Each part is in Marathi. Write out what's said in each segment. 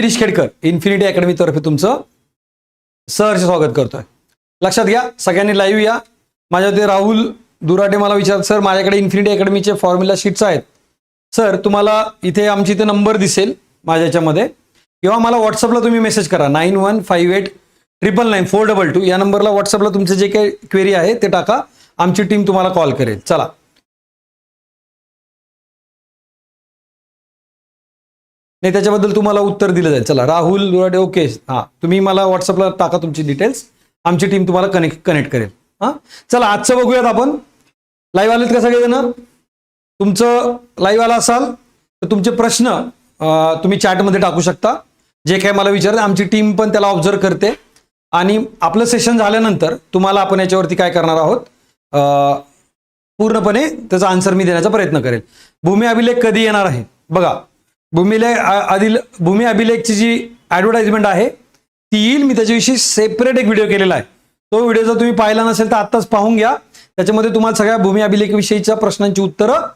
गिरीश खेडकर इन्फिनिटी अकॅडमीतर्फे तुमचं सहर्ष स्वागत करतोय. लक्षात घ्या सगळ्यांनी लाईव्ह या. माझ्या ते राहुल दुराटे मला विचारत सर माझ्याकडे इन्फिनिटी अकॅडमीचे फॉर्म्युला शीट्स आहेत. सर तुम्हाला इथे आमची इथे नंबर दिसेल माझ्या याच्यामध्ये किंवा मला व्हॉट्सअपला तुम्ही मेसेज करा nine one five eight triple nine four double two या नंबरला व्हॉट्सअपला तुमचे जे काही क्वेरी आहे ते टाका. आमची टीम तुम्हाला कॉल करेल. चला. नाही त्याच्याबद्दल तुम्हाला उत्तर दिलं जाईल. चला राहुल दुराडे ओके. हां तुम्ही मला व्हॉट्सअपला टाका तुमची डिटेल्स आमची टीम तुम्हाला कनेक्ट कनेक्ट करेल. हां? चला आजचं बघूयात आपण. लाईव्ह आलेत का सगळेजण? तुमचं लाईव्ह आला असाल तर तुमचे प्रश्न तुम्ही चॅटमध्ये टाकू शकता. जे काय मला विचारते आमची टीम पण त्याला ऑब्झर्व करते. आणि आपलं सेशन झाल्यानंतर तुम्हाला आपण याच्यावरती काय करणार आहोत? पूर्णपणे त्याचा आन्सर मी देण्याचा प्रयत्न करेल. भूमी अभिलेख कधी येणार आहे? बघा भूमिलेख आदिल भूमी अभिलेखची जी ॲडव्हर्टाइजमेंट आहे ती येईल. मी त्याच्याविषयी सेपरेट एक व्हिडिओ केलेला आहे. तो व्हिडिओ जर तुम्ही पाहिला नसेल तर आत्ताच पाहून घ्या. त्याच्यामध्ये तुम्हाला सगळ्या भूमी अभिलेखविषयीच्या प्रश्नांची उत्तरं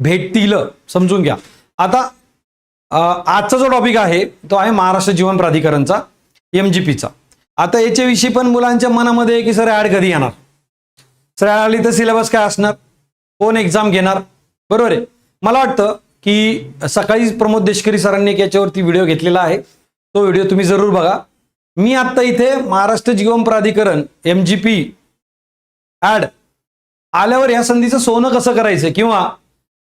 भेटतील समजून घ्या. आता आजचा जो टॉपिक आहे तो आहे महाराष्ट्र जीवन प्राधिकरणचा एम जी पीचा आता याच्याविषयी पण मुलांच्या मनामध्ये की सर ॲड कधी येणार? सर ॲड आली तर सिलेबस काय असणार? कोण एक्झाम घेणार? बरोबर आहे. मला वाटतं की सकाळी प्रमोद देशकरी सरांनी एक याच्यावरती व्हिडिओ घेतलेला आहे. तो व्हिडिओ तुम्ही जरूर बघा. मी आत्ता इथे महाराष्ट्र जीवन प्राधिकरण एम जी पी ॲड आल्यावर या संधीचं सोनं कसं करायचं? किंवा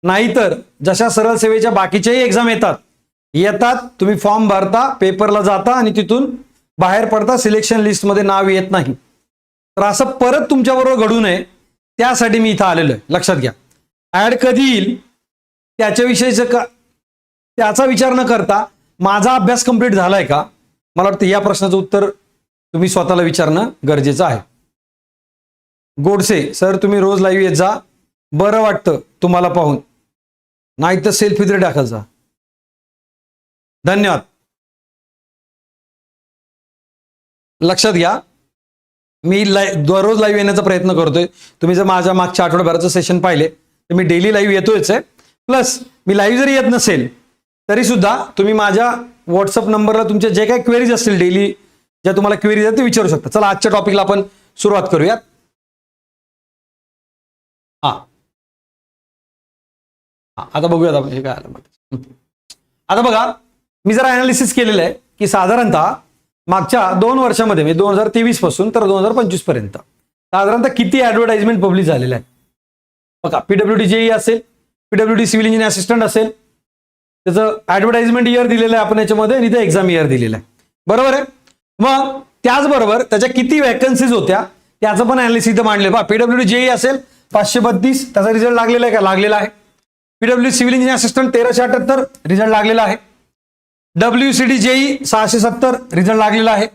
नाहीतर जशा सरळ सेवेच्या बाकीच्याही एक्झाम येतात येतात तुम्ही फॉर्म भरता पेपरला जाता आणि तिथून बाहेर पडता सिलेक्शन लिस्टमध्ये नाव येत नाही. तर असं परत तुमच्याबरोबर घडू नये. त्यासाठी मी इथं आलेलो आहे. लक्षात घ्या. ॲड कधी येईल? त्याच्याविषयीचं का त्याचा विचार न करता माझा अभ्यास कंप्लीट झालाय का? मला वाटतं या प्रश्नाचं उत्तर तुम्ही स्वतःला विचारणं गरजेचं आहे. गोडसे सर तुम्ही रोज लाईव्ह येत जा. बरं वाटतं तुम्हाला पाहून. नाही तर सेल्फी तरी टाकत जा. धन्यवाद. लक्षात घ्या. मी लाय दररोज लाईव्ह येण्याचा प्रयत्न करतोय. तुम्ही जर माझ्या मागच्या आठवड्याभराचं सेशन पाहिले तर मी डेली लाईव्ह येतोयच आहे. प्लस मी लाईव्ह जरी येत नसेल तरी सुद्धा तुम्ही माझ्या व्हॉट्सअप नंबरला तुमच्या जे काही क्वेरीज असतील डेली ज्या तुम्हाला क्वेरीज आहेत ते विचारू शकता. चला आजच्या टॉपिकला आपण सुरुवात करूयात. हा. हा आता बघूयात आपण हे काय आलं आता बघा मी जरा अनालिसिस केलेलं आहे की साधारणतः मागच्या दोन वर्षामध्ये म्हणजे दोन हजार तेवीसपासून तर दोन हजार पंचवीसपर्यंत साधारणतः किती ऍडव्हर्टाइजमेंट पब्लिश झालेल्या आहेत बघा पीडब्ल्यू डी जेई असेल PW D civil engineer assistant असेल. त्याचं ऍडव्हर्टाइजमेंट इयर दिलेलं आहे आपण याच्यामध्ये आणि इथे एक्झाम इयर दिलेलं आहे. बरोबर आहे? मग त्याचबरोबर त्याच्या किती वॅकन्सीज होत्या त्याचं पण अनालिसिस इथं मांडले बा पीडब्ल्यू डी जेई असेल पाचशे बत्तीस त्याचा रिझल्ट लागलेला आहे का? लागलेला आहे. पीडब्ल्यू सिव्हिल इंजिनियर असिस्टंट तेराशे अठ्याहत्तर रिझल्ट लागलेला आहे. डब्ल्यू सी डी जेई सहाशे सत्तर रिझल्ट लागलेला आहे.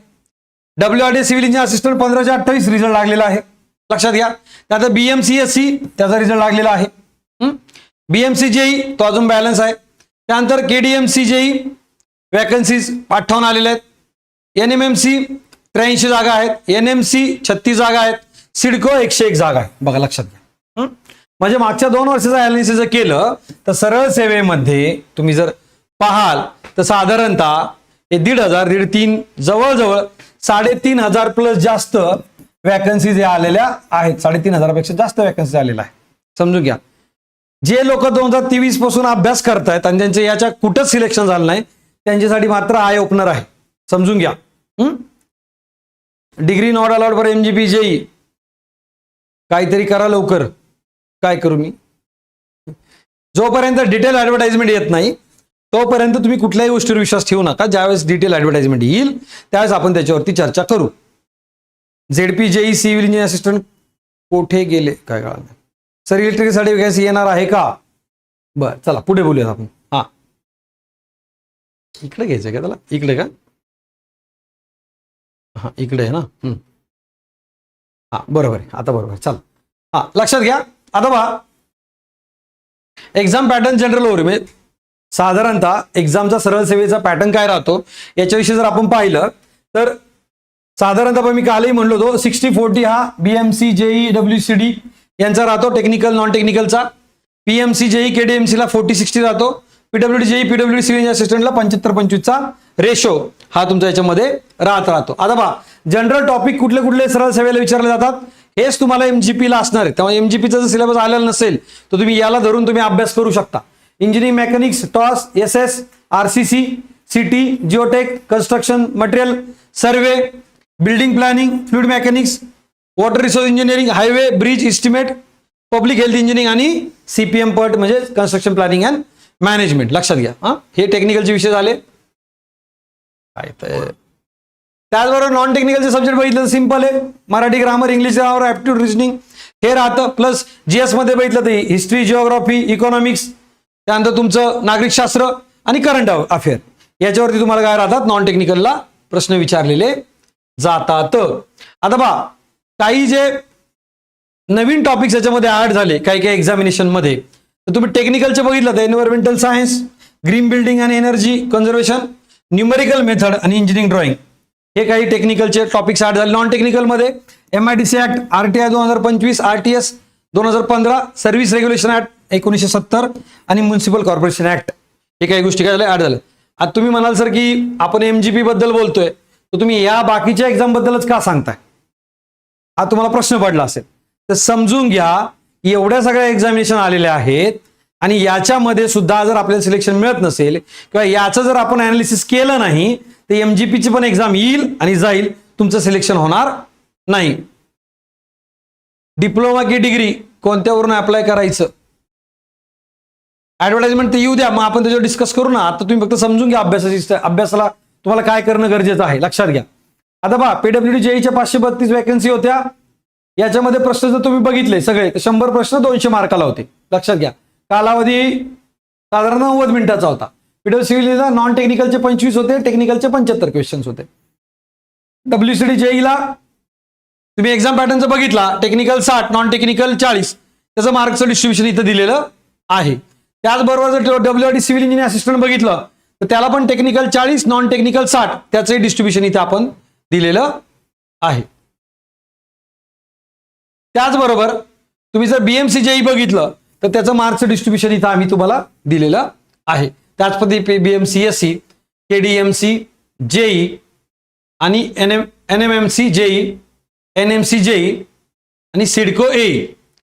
W R D civil engineer assistant पंधराशे अठ्ठावीस रिझल्ट लागलेला आहे. लक्षात घ्या. त्याचा B M C S C त्याचा रिझल्ट लागलेला आहे. बीएमसी जेई तो अजून बॅलन्स आहे. त्यानंतर केडीएमसी जेई वॅकन्सीज अठ्ठावन्न आलेल्या आहेत. एन एम एम सी त्र्याऐंशी जागा आहेत. एन एम सी छत्तीस जागा आहेत. सिडको एकशे एक जागा आहे बघा लक्षात घ्या. म्हणजे मागच्या दोन वर्षाचं अनालिसिस जर केलं तर सरळ सेवेमध्ये तुम्ही जर पाहाल तर साधारणतः हे दीड हजार दीड तीन जवळजवळ साडेतीन हजार प्लस जास्त वॅकन्सीज या आलेल्या आहेत. साडेतीन हजारापेक्षा जास्त वॅकन्सी आलेल्या आहे समजून घ्या. जे लोक दोन हजार तेवीसपासून अभ्यास करतायत आणि ज्यांचे याच्या कुठंच सिलेक्शन झालं नाही त्यांच्यासाठी मात्र आय ओपनर आहे. समजून घ्या. Degree not allowed for M G JE काहीतरी करा लवकर. काय करू मी? जोपर्यंत डिटेल ऍडव्हर्टाइजमेंट येत नाही तोपर्यंत तुम्ही कुठल्याही गोष्टीवर विश्वास ठेवू नका. ज्यावेळेस डिटेल ऍडव्हर्टाइजमेंट येईल त्यावेळेस आपण त्याच्यावरती चर्चा करू. ZP JE civil engineer assistant कोठे गेले? काय कळलं? नाही. सर इलेक्ट्रिकसाठी वॅकन्सी येणार आहे का? बर चला पुढे बोलूयात आपण. हा. इकडे घ्यायचं का त्याला? इकडे का? हा इकडे आहे ना? हम्म. हा बरोबर आहे. आता बरोबर आहे. हा लक्षात घ्या. आता पहा. एक्झाम पॅटर्न जनरल ओव्हर साधारणतः एक्झामचा सरळ सेवेचा पॅटर्न काय राहतो? याच्याविषयी जर आपण पाहिलं तर साधारणतः मी कालही म्हणलो होतो सिक्स्टी फोर्टी हा BMC JE W C D यांचा राहतो टेक्निकल नॉन टेक्निकलचा पीएमसी जेई केडीएमसी ला फोर्टी सिक्स्टी राहतो. पीडब्ल्यूडी जेई पीडब्ल्यूडी सिव्हिल असिस्टंटला पंच्याहत्तर पंचवीसचा रेशो हा तुमचा याच्यामध्ये राहत राहतो. आता बा जनरल टॉपिक कुठले कुठले सरळ सेवेला विचारले जातात हेच तुम्हाला एमजीपीला असणार आहे. त्यामुळे एमजीपीचा जर सिलेबस आलेला नसेल तर तुम्ही याला धरून तुम्ही अभ्यास करू शकता. Engineering mechanics TOS S S R C C CT geotech construction material survey building planning fluid mechanics water resource engineering highway bridge estimate public health engineering आणि सीपीएम पट म्हणजे कन्स्ट्रक्शन प्लॅनिंग अँड मॅनेजमेंट लक्षात घ्या हा? हे टेक्निकलचे विषय झाले. त्याचबरोबर नॉन टेक्निकलचे सब्जेक्ट बघितलं तर सिंपल आहे. Marathi grammar English grammar aptitude reasoning हे राहतं. प्लस जी एसमध्ये बघितलं तर हिस्ट्री जिओग्राफी इकॉनॉमिक्स त्यानंतर तुमचं नागरिकशास्त्र आणि करंट अफेअर याच्यावरती तुम्हाला काय राहतात? नॉन टेक्निकलला प्रश्न विचारलेले जातात. आता पहा काही जे नवीन टॉपिक्स याच्यामध्ये ऍड झाले काही काही एक्झामिनेशनमध्ये तर तुम्ही टेक्निकलचे बघितलं तर एन्व्हायरमेंटल सायन्स ग्रीन बिल्डिंग आणि एनर्जी कन्झर्वेशन न्यूमेरिकल मेथड आणि इंजिनिअरिंग ड्रॉइंग हे काही टेक्निकलचे टॉपिक्स ऍड झाले. Non टेक्निकलमध्ये M I D C act RTI दोन हजार पंचवीस आर टी एस दोन हजार पंधरा सर्व्हिस रेग्युलेशन ऍक्ट एकोणीसशे सत्तर आणि म्युन्सिपल कॉर्पोरेशन ऍक्ट हे काही गोष्टी काय झाल्या? ऍड झाल्या. आता तुम्ही म्हणाल सर की आपण एमजीपी बद्दल बोलतोय. तर तुम्ही या बाकीच्या एक्झाम बद्दलच का सांगताय? हा तुम्हाला प्रश्न पडला असेल. तर समजून घ्या एवढ्या सगळ्या एक्झामिनेशन आलेल्या आहेत आणि याच्यामध्ये सुद्धा जर आपल्याला सिलेक्शन मिळत नसेल किंवा याचं जर आपण अनालिसिस केलं नाही तर एमजीपीची पण एक्झाम येईल आणि जाईल. तुमचं सिलेक्शन होणार नाही. डिप्लोमा की डिग्री कोणत्यावरून अप्लाय करायचं? ऍडव्हर्टाइजमेंट ते येऊ द्या मग आपण त्याच्यावर डिस्कस करू ना. आता तुम्ही फक्त समजून घ्या अभ्यासाची अभ्यासाला तुम्हाला काय करणं गरजेचं आहे. लक्षात घ्या. आता पहा पीडब्ल्यूडी जेईच्या पाचशे बत्तीस वॅकन्सी होत्या. याच्यामध्ये प्रश्न जर तुम्ही बघितले सगळे शंभर प्रश्न दोनशे मार्काला होते. लक्षात घ्या. कालावधी साधारण नव्वद मिनिटाचा होता. पीडब्ल्यू सिव्हिलला नॉन टेक्निकलचे पंचवीस होते टेक्निकलचे पंच्याहत्तर क्वेश्चन्स होते. डब्ल्यूसीडी जेईला तुम्ही एक्झाम पॅटर्नचं बघितला टेक्निकल साठ नॉन टेक्निकल चाळीस त्याचं मार्कचं डिस्ट्रीब्युशन इथं दिलेलं आहे. त्याचबरोबर जर W D civil engineer assistant बघितलं तर त्याला पण टेक्निकल चाळीस नॉन टेक्निकल साठ त्याचंही डिस्ट्रीब्युशन इथं आपण दिलेलं आहे. त्याचबरोबर तुम्ही जर बीएमसी जेई बघितलं तर त्याचं मार्क्स डिस्ट्रीब्युशन इथं आम्ही तुम्हाला दिलेलं आहे. त्याच पद्धती BMC S C K D M C JE आणि N M N M M C JE N M C JE आणि सिडको ए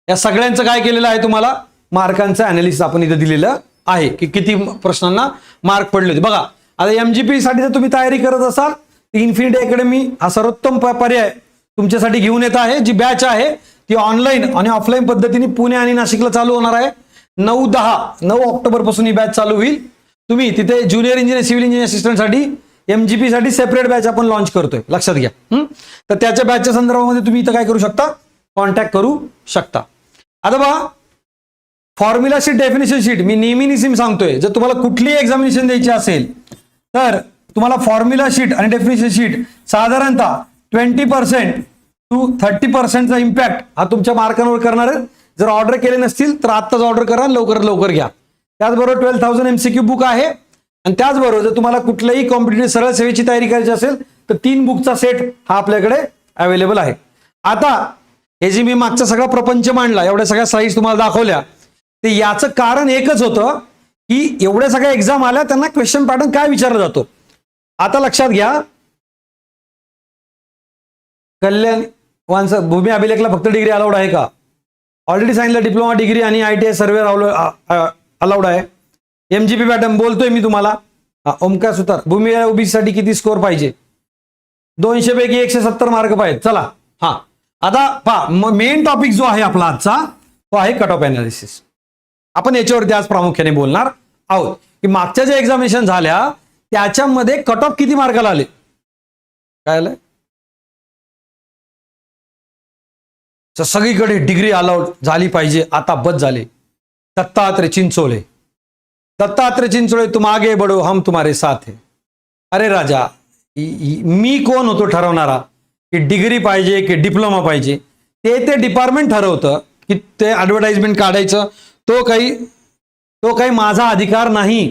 या सगळ्यांचं काय केलेलं आहे तुम्हाला? मार्कांचं अनालिसिस आपण इथं दिलेलं आहे. की किती प्रश्नांना मार्क पडले होते. बघा आता एमजीपी साठी जर तुम्ही तयारी करत असाल इन्फिनिटी अकॅडमी हा सर्वोत्तम पर्याय तुमच्यासाठी घेऊन येत आहे. जी बॅच आहे ती ऑनलाईन आणि ऑफलाईन पद्धतीने पुणे आणि नाशिकला चालू होणार आहे. नऊ दहा नऊ ऑक्टोबरपासून ही बॅच चालू होईल. तुम्ही तिथे ज्युनियर इंजिनियर सिव्हिल इंजिनियर असिस्टंटसाठी एमजीपी साठी सेपरेट बॅच आपण लॉन्च करतोय. लक्षात घ्या. तर त्याच्या बॅचच्या संदर्भामध्ये तुम्ही इथं काय करू शकता? कॉन्टॅक्ट करू शकता. आता बघा फॉर्म्युला शीट डेफिनेशन शीट मी नेहमी निसिम सांगतोय. जर तुम्हाला कुठलीही एक्झामिनेशन द्यायची असेल तर तुम्हाला फॉर्म्युला शीट आणि डेफिनेशन शीट साधारणतः ट्वेंटी पर्सेंट टू थर्टी पर्सेंटचा इम्पॅक्ट हा तुमच्या मार्कांवर करणार आहे. जर ऑर्डर केले नसतील तर आत्ताच ऑर्डर करा लवकरात लवकर घ्या. त्याचबरोबर ट्वेल्व थाउजंड एमसीक्यू बुक आहे. आणि त्याचबरोबर जर तुम्हाला कुठल्याही कॉम्पिटेटिव्ह सरळ सेवेची तयारी करायची असेल तर तीन बुकचा सेट हा आपल्याकडे अवेलेबल आहे. आता हे जे मी मागचा सगळा प्रपंच मांडला एवढ्या सगळ्या साईज तुम्हाला दाखवल्या ते याचं कारण एकच होतं की एवढ्या सगळ्या एक्झाम आल्या त्यांना क्वेश्चन पॅटर्न काय विचारला जातो? आता लक्षात घ्या. कल्याण वांस भूमी अभिलेखला फक्त डिग्री अलाउड आहे का? ऑलरेडी सांगितलं डिप्लोमा डिग्री आणि I T I survey allowed आहे. एमजीपी मॅडम बोलतोय मी तुम्हाला. ओमकार सुतार भूमी ओबीसीसाठी किती स्कोअर पाहिजे? दोनशे पैकी एकशे सत्तर मार्क पाहिजे. चला हा. आता पहा मेन टॉपिक जो आहे आपला आजचा तो आहे कट ऑफ अनालिसिस आपण याच्यावरती आज प्रामुख्याने बोलणार आहोत. की मागच्या ज्या एक्झामिनेशन झाल्या त्याच्यामध्ये कट ऑफ किती मार्काला आले? काय आलंय? सगळीकडे डिग्री अलाउड झाली पाहिजे. आता बस झाले. दत्तात्रय चिंचोळे. दत्तात्रय चिंचोळे तुम आगे बडो हम तुम्हारे साथ है. अरे राजा मी कोण होतो ठरवणारा? की डिग्री पाहिजे की डिप्लोमा पाहिजे? ते ते डिपार्टमेंट ठरवतं की ते ऍडव्हर्टाइजमेंट काढायचं. तो काही तो काही माझा अधिकार नाही.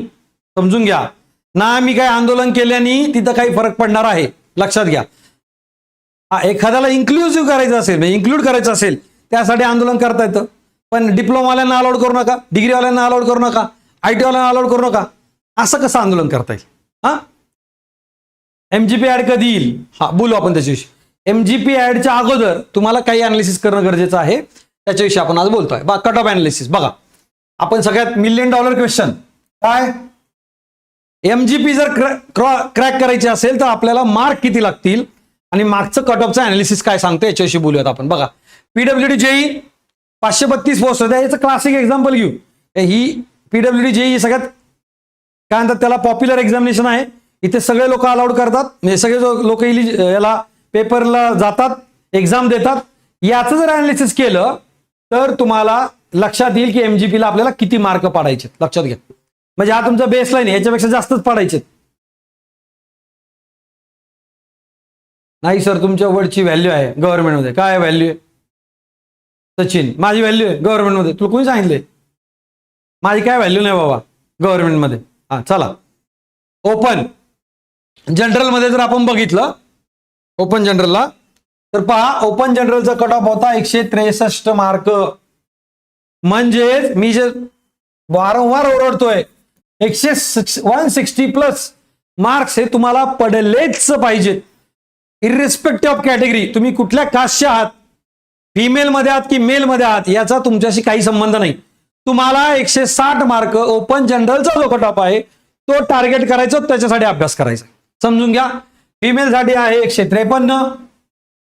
समजून घ्या. ना मी काय आंदोलन केल्याने तिथं काही फरक पडणार आहे. लक्षात घ्या. एखाद्याला इन्क्लुझिव्ह करायचं असेल म्हणजे इन्क्लूड करायचं असेल त्यासाठी आंदोलन करता येतं. पण डिप्लोमावाल्यांना अलाउड करू नका डिग्रीवाल्यांना अलाउड करू नका आय टी अलाउड करू नका. असं कसं आंदोलन करता येईल? हा? एमजीपी ऍड कधी येईल? हा बोलू आपण त्याच्याविषयी. एमजीपी ऍडच्या अगोदर तुम्हाला काही अनालिसिस करणं गरजेचं आहे. त्याच्याविषयी आपण आज बोलतोय. बा कट ऑफ अनालिसिस बघा. आपण सगळ्यात मिलियन डॉलर क्वेश्चन काय? एमजीपी जर क्रॉ क्रॅक करायची असेल तर आपल्याला मार्क किती लागतील? आणि मार्कचं कट ऑफचं अनालिसिस काय सांगतो याच्याविषयी बोलूयात आपण. बघा पीडब्ल्यू डी जेई पाचशे बत्तीस पोस्ट होत्या. याचं क्लासिक एक्झाम्पल घेऊ. ही पीडब्ल्यू डी जेई सगळ्यात काय म्हणतात त्याला पॉप्युलर एक्झामिनेशन आहे. इथे सगळे लोक अलाउड करतात. म्हणजे सगळे लोक याला पेपरला जातात एक्झाम देतात. याचं जर अनालिसिस केलं तर तुम्हाला लक्षात येईल की एमजीपीला आपल्याला किती मार्क पाडायचे लक्षात घ्या. म्हणजे हा तुमचा बेसलाईन लाईन याच्यापेक्षा जास्तच पाडायचे. नाही सर तुमच्या वर्डची व्हॅल्यू आहे गव्हर्नमेंटमध्ये काय व्हॅल्यू आहे? सचिन माझी व्हॅल्यू आहे गव्हर्नमेंटमध्ये तुला कोणी सांगितलंय? माझी काय व्हॅल्यू नाही बाबा गव्हर्नमेंटमध्ये हा चला. ओपन जनरलमध्ये जर आपण बघितलं ओपन जनरलला तर पहा ओपन जनरलचा कट ऑफ होता एकशे त्रेसष्ट मार्क म्हणजेच मी जे वारंवार ओरडतोय एकशे वन सिक्स्टी प्लस मार्क्स हे तुम्हाला पडलेच पाहिजेत. इरिस्पेक्टिव्ह ऑफ कॅटेगरी तुम्ही कुठल्या कास्टचे आहात? फिमेलमध्ये आहात की मेलमध्ये आहात? याचा तुमच्याशी काही संबंध नाही. तुम्हाला एकशे साठ मार्क ओपन जनरलचा जो कट ऑफ आहे तो टार्गेट करायचा त्याच्यासाठी अभ्यास करायचा. समजून घ्या. फिमेलसाठी आहे एकशे त्रेपन्न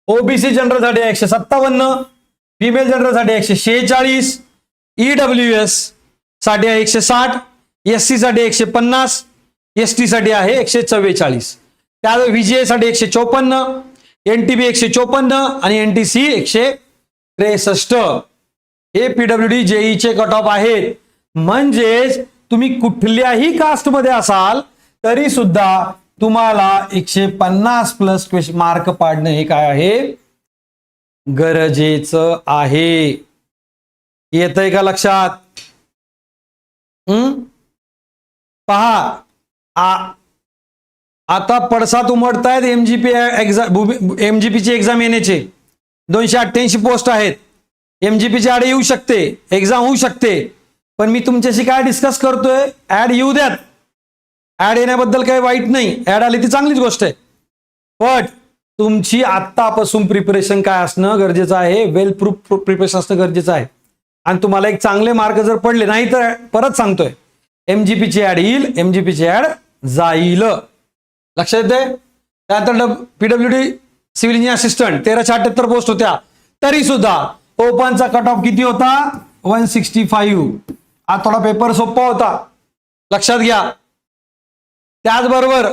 ओबीसी जनरलसाठी एकशे सत्तावन्न फिमेल जनरलसाठी एकशे शेहेचाळीस ईडब्ल्यू एससाठी आहे एकशे साठ एस सी साठी एकशे पन्नास एस टी साठी आहे एकशे चव्वेचाळीस. त्यावेळी व्हीजीएसाठी एकशे चोपन्न एन टी बी एकशे चोपन्न आणि एन टी सी एकशे त्रेसष्ट. हे पीडब्ल्यू डी जेईचे कट ऑफ आहेत. म्हणजेच तुम्ही कुठल्याही कास्टमध्ये असाल तरी सुद्धा तुम्हाला एकशे पन्नास प्लस मार्क पाडणं हे काय आहे? गरजेचं आहे. येतंय का लक्षात? हम्म पहा आ आता पडसाद उमटतायत एमजीपी एक्झाम एमजीपीची एक्झाम येण्याचे. दोनशे अठ्ठ्याऐंशी पोस्ट आहेत. एमजीपीची ऍड येऊ शकते एक्झाम होऊ शकते. पण मी तुमच्याशी काय डिस्कस करतोय? ऍड येऊ द्यात. ऍड येण्याबद्दल काही वाईट नाही. ऍड आली ती चांगलीच गोष्ट आहे. पण तुमची आत्तापासून प्रिपरेशन काय असणं गरजेचं आहे? वेल प्रूफ प्रिपरेशन असणं गरजेचं आहे. आणि तुम्हाला एक चांगले मार्क जर पडले नाही तर परत सांगतोय. एमजीपीची ऍड येईल एमजीपीची ऍड जाईल. लक्षात येते त्यानंतर PW D civil engineer assistant तेराशे अठ्याहत्तर पोस्ट होत्या. तरी सुद्धा ओपनचा कट ऑफ किती होता? वन सिक्स्टी फाईव्ह हा थोडा पेपर सोपा होता. लक्षात घ्या. त्याचबरोबर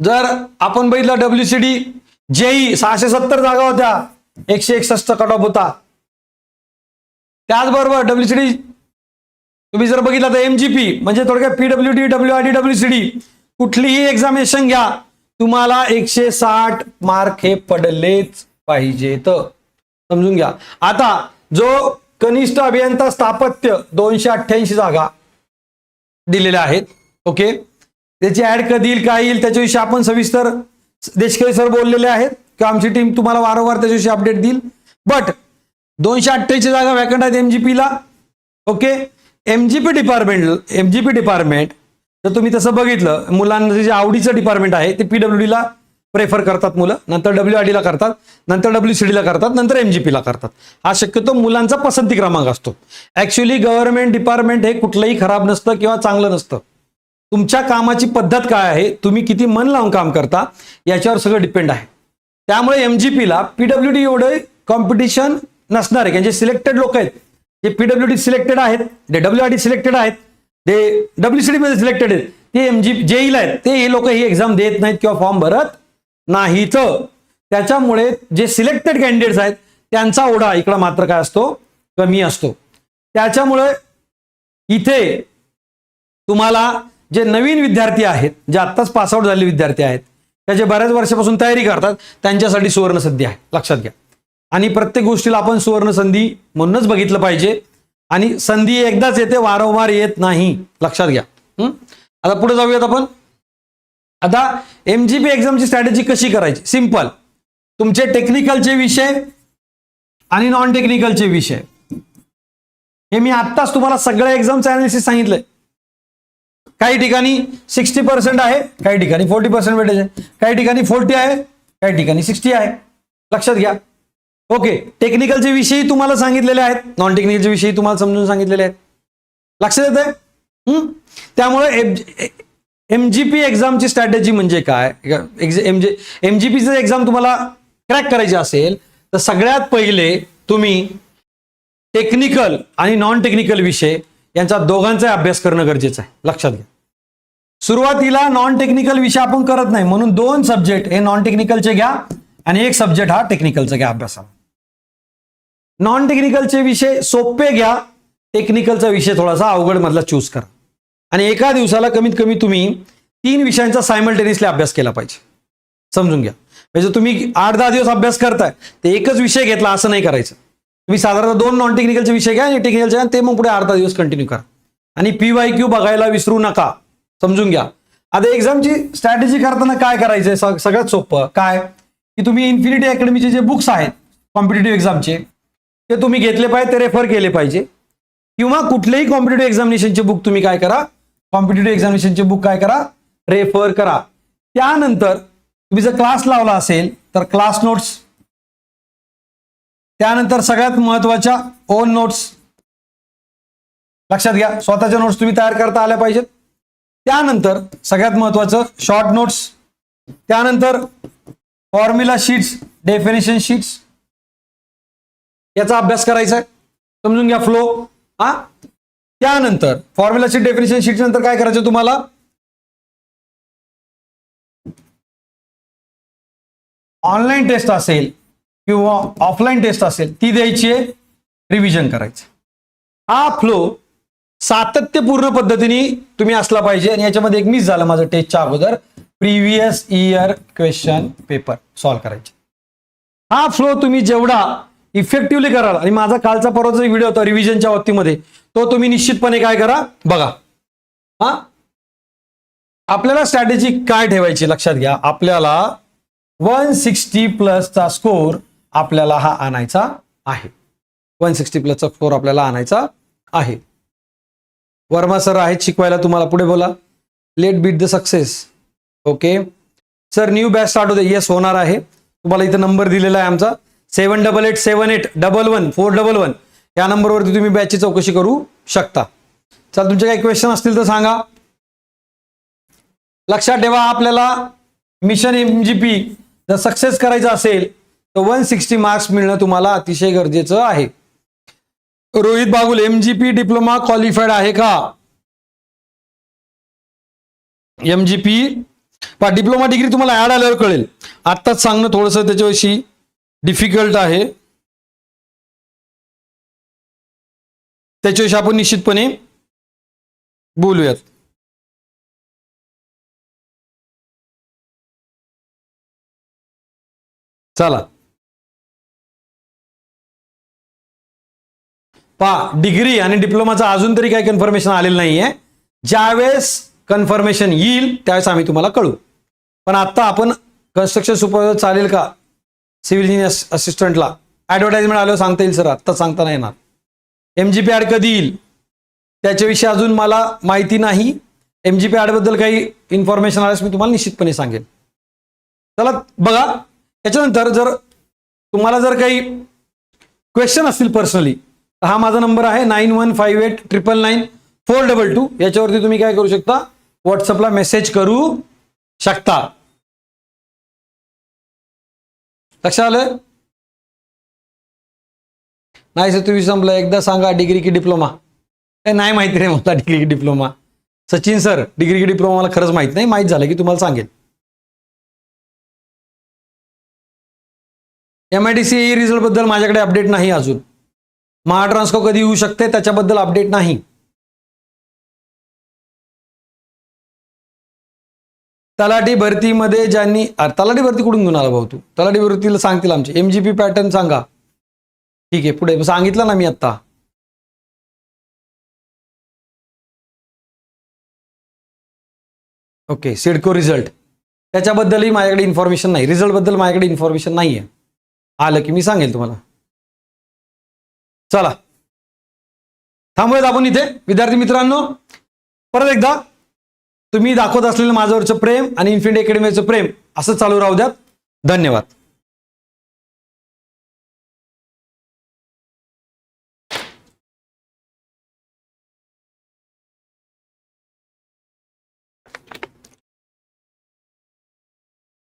जर आपण बघितलं डब्ल्यू सी डी जेई सहाशे सत्तर जागा होत्या. एकशे एकसष्ट कट ऑफ होता. त्याचबरोबर डब्ल्यू सी डी तुम्ही जर बघितलं तर एमजीपी म्हणजे थोडक्यात PW D W R D W C D कुठलीही एक्झामिनेशन घ्या. तुम्हाला एकशे साठ मार्क हे पडलेच पाहिजेत. समजून घ्या. आता जो कनिष्ठ अभियंता स्थापत्य दोनशे अठ्ठ्याऐंशी जागा दिलेल्या आहेत ओके त्याची ऍड कधी येईल काय येईल त्याच्याविषयी आपण सविस्तर देशकरी सर बोललेले आहेत. किंवा आमची टीम तुम्हाला वारंवार त्याच्याविषयी अपडेट देईल. बट दोनशे अठ्ठ्याऐंशी जागा वॅकंट आहेत एमजीपीला okay MGP department MGP department तर तुम्ही तसं बघितलं मुलांचं जे आवडीचं डिपार्टमेंट आहे ते पीडब्ल्यू डीला प्रेफर करतात मुलं नंतर डब्ल्यू आय डीला करतात नंतर डब्ल्यू सी डीला करतात नंतर एम जी पीला करतात. हा शक्यतो मुलांचा पसंती क्रमांक असतो. ॲक्च्युली गव्हर्नमेंट डिपार्टमेंट हे कुठलंही खराब नसतं किंवा चांगलं नसतं. तुमच्या कामाची पद्धत काय आहे तुम्ही किती मन लावून काम करता याच्यावर सगळं डिपेंड आहे. त्यामुळे एमजीपीला पीडब्ल्यू डी एवढे कॉम्पिटिशन नसणार आहे. म्हणजे सिलेक्टेड लोक आहेत. जे पीडब्ल्यू डी सिलेक्टेड आहेत J W R D selected आहेत ते डब्ल्यू सी मध्ये सिलेक्टेड आहेत. ते एम जी जेईला आहेत. ते हे लोक ही एक्झाम देत नाहीत किंवा फॉर्म भरत नाहीत. त्याच्यामुळे जे सिलेक्टेड कॅन्डिडेट्स आहेत त्यांचा ओढा इकडं मात्र काय असतो? कमी असतो. त्याच्यामुळे इथे तुम्हाला जे नवीन विद्यार्थी आहेत जे आत्ताच पासआउट झालेले विद्यार्थी आहेत त्या जे बऱ्याच वर्षापासून तयारी करतात त्यांच्यासाठी सुवर्ण संधी आहे. लक्षात घ्या. आणि प्रत्येक गोष्टीला आपण सुवर्ण संधी म्हणूनच बघितलं पाहिजे. आणि संधी एकदाच येते वारंवार येत नाही. लक्षात घ्या. आता पुढे जाऊयात आपण. आता एमजीपी एक्झामची स्ट्रॅटेजी कशी करायची? सिंपल तुमचे टेक्निकलचे विषय आणि नॉन टेक्निकलचे विषय. हे मी आत्ताच तुम्हाला सगळ्या एक्झामचं अनालिसिस सांगितलंय. काही ठिकाणी सिक्स्टी पर्सेंट आहे काही ठिकाणी फोर्टी पर्सेंट वेटेज आहे काही ठिकाणी फोर्टी आहे काही ठिकाणी सिक्स्टी आहे. लक्षात घ्या. ओके टेक्निकलचे विषयी तुम्हाला सांगितलेले आहेत. नॉन टेक्निकलचे विषयी तुम्हाला समजून सांगितलेले आहेत. लक्षात येत आहे त्यामुळे एम जी पी एक्झामची स्ट्रॅटेजी म्हणजे काय? एम जे एम जी पीचं एक्झाम तुम्हाला क्रॅक करायची असेल तर सगळ्यात पहिले तुम्ही टेक्निकल आणि नॉन टेक्निकल विषय यांचा दोघांचा अभ्यास करणं गरजेचं आहे. लक्षात घ्या. सुरुवातीला नॉन टेक्निकल विषय आपण करत नाही म्हणून दोन सब्जेक्ट हे नॉन टेक्निकलचे घ्या आणि एक सब्जेक्ट हा टेक्निकलचा घ्या अभ्यासाला. नॉन टेक्निकलचे विषय सोपे घ्या. टेक्निकलचा विषय थोडासा अवघड मधला चूज करा. आणि एका दिवसाला कमीत कमी तुम्ही तीन विषयांचा सायमल्टेनियसली अभ्यास केला पाहिजे. समजून घ्या. म्हणजे तुम्ही आठ दहा दिवस अभ्यास करताय ते एकच विषय घेतला असं नाही करायचं. तुम्ही साधारणतः दोन नॉन टेक्निकलचे विषय घ्या आणि टेक्निकलचे ते मग पुढे अर्धा दिवस कंटिन्यू करा. आणि पी वाय क्यू बघायला विसरू नका. समजून घ्या. आता एक्झामची स्ट्रॅटेजी करताना काय करायचं सगळ्यात सोपं काय? की तुम्ही इन्फिनिटी अकॅडमीचे जे बुक्स आहेत कॉम्पिटेटिव्ह एक्झामचे ते तुम्ही घेतले पाहिजे ते रेफर केले पाहिजे. किंवा कुठलेही कॉम्पिटेटिव्ह एक्झामिनेशनचे बुक तुम्ही काय करा कॉम्पिटेटिव्ह एक्झामिनेशनचे बुक काय करा रेफर करा. त्यानंतर तुम्ही जर क्लास लावला असेल तर क्लास नोट्स त्यानंतर सगळ्यात महत्त्वाच्या ओन नोट्स लक्षात घ्या स्वतःच्या नोट्स तुम्ही तयार करता आल्या पाहिजेत. त्यानंतर सगळ्यात महत्वाचं शॉर्ट नोट्स त्यानंतर फॉर्म्युला शीट्स डेफिनेशन शीट्स याचा अभ्यास करायचा आहे. समजून घ्या फ्लो हा? त्यानंतर फॉर्म्युला शीट डेफिनेशन शीट नंतर काय करायचं तुम्हाला? ऑनलाईन टेस्ट असेल किंवा ऑफलाईन टेस्ट असेल ती द्यायची आहे. रिव्हिजन करायचं. हा फ्लो सातत्यपूर्ण पद्धतीने तुम्ही असला पाहिजे आणि याच्यामध्ये एक मिस झालं माझं टेस्टच्या अगोदर. Previous year question paper solve करायचे. हा फ्लो तुम्ही जेवढा इफेक्टिव्हली कराल. आणि माझा कालचा परवाचा व्हिडिओ होता रिव्हिजनच्या बाबतीमध्ये तो तुम्ही निश्चितपणे काय करा? बघा. हा? आपल्याला स्ट्रॅटेजी काय ठेवायची लक्षात घ्या. आपल्याला वन सिक्स्टी प्लसचा स्कोर आपल्याला हा आणायचा आहे. वन सिक्स्टी प्लसचा स्कोर आपल्याला आणायचा आहे. वर्मा सर आहेत शिकवायला तुम्हाला पुढे बोला. Let beat the success okay sir new batch start होते. येस होणार आहे. तुम्हाला इथं नंबर दिलेला आहे आमचा. Seven double eight seven eight double one four double one. या नंबरवरती तुम्ही बॅचची चौकशी करू शकता. चल तुमचे काही क्वेश्चन असतील तर सांगा. लक्षात ठेवा आपल्याला मिशन एम जी पी जर सक्सेस करायचं असेल तर वन सिक्स्टी मार्क्स मिळणं तुम्हाला अतिशय गरजेचं आहे. Rohit Bagul M G P diploma qualified आहे का? M G P diploma degree तुम्हाला ऍड आल्यावर कळेल. आत्ताच सांगणं थोडंसं त्याच्याविषयी. डिफिकल्ट आहे. त्याच्याविषयी आपण निश्चितपणे बोलूयात. चला. पहा डिग्री आणि डिप्लोमाचं अजून तरी काही कन्फर्मेशन आलेलं नाहीये. ज्यावेळेस कन्फर्मेशन येईल त्यावेळेस आम्ही तुम्हाला कळू पण आता आपण कन्स्ट्रक्शन सुपरवायझर चालेल का? सिव्हिल इंजिनियर असिस्टंटला ॲडव्हर्टाईजमेंट आल्यावर सांगता येईल सर आत्ता सांगता नाही येणार. एम जी पी ॲड कधी येईल? त्याच्याविषयी अजून मला माहिती नाही. एम जी पी ॲडबद्दल काही इन्फॉर्मेशन आल्यास मी तुम्हाला निश्चितपणे सांगेन. चला बघा. त्याच्यानंतर जर तुम्हाला जर काही क्वेश्चन असतील पर्सनली तर हा माझा नंबर आहे nine one five eight triple nine four double two याच्यावरती तुम्ही काय करू शकता? व्हॉट्सअपला मेसेज करू शकता. लक्षात आलं? नाही सर तुम्ही संपलं. एकदा सांगा डिग्री की डिप्लोमा काही नाही माहिती रे मला डिग्री की डिप्लोमा सचिन सर डिग्री की डिप्लोमा मला खरंच माहीत नाही. माहीत झालं की तुम्हाला सांगेल एम आय डी सी रिझल्टबद्दल माझ्याकडे अपडेट नाही अजून. महाट्रान्सको कधी येऊ शकते? त्याच्याबद्दल अपडेट नाही. तलाठी भरतीमध्ये ज्यांनी तलाठी भरती कुठून घेऊन आला भाऊ तू? तलाठी भरतीला सांगतील आमचे. एमजीपी पॅटर्न सांगा. ठीक आहे पुढे सांगितलं ना मी आता ओके सिडको रिझल्ट त्याच्याबद्दलही माझ्याकडे इन्फॉर्मेशन नाही. रिझल्टबद्दल माझ्याकडे इन्फॉर्मेशन नाही आहे आलं की मी सांगेल तुम्हाला. चला. थांबूयात आपण इथे. विद्यार्थी मित्रांनो परत एकदा तुम्ही दाखवत असलेलं माझ्यावरचं प्रेम आणि इन्फिनिटी अकॅडमीचं प्रेम असं चालू राहू द्यात. धन्यवाद.